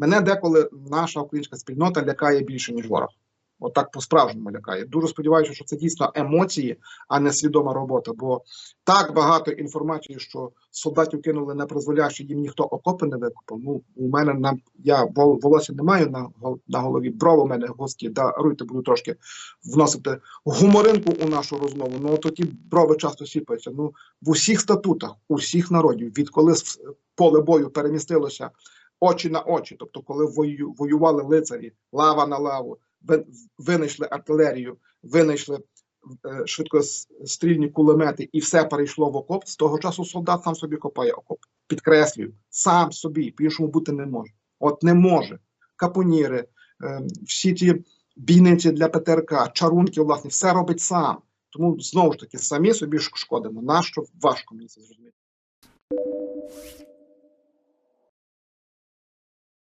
Мене деколи наша українська спільнота лякає більше, ніж ворог. От по-справжньому лякає. Дуже сподіваюся, що це дійсно емоції, а не свідома робота. Бо так багато інформації, що солдатів кинули на призволяще, їм ніхто окопи не викопав. Ну у мене на я волосся не маю на на голові. Брови у мене гості. Даруйте, буду трошки вносити гуморинку у нашу розмову. Ну от ті брови часто сіпаються. Ну в усіх статутах, усіх народів, відколи поле бою перемістилося очі на очі, тобто, коли воювали лицарі, лава на лаву, винайшли артилерію, винайшли е, швидкострільні кулемети, і все перейшло в окоп. З того часу солдат сам собі копає окоп. Підкреслюю, сам собі, по-іншому бути не може. От не може. Капоніри, е, всі ті бійниці для ПТРК, чарунки, власне, все робить сам. Тому знову ж таки самі собі шкодимо. Нащо важко мені це зрозуміти.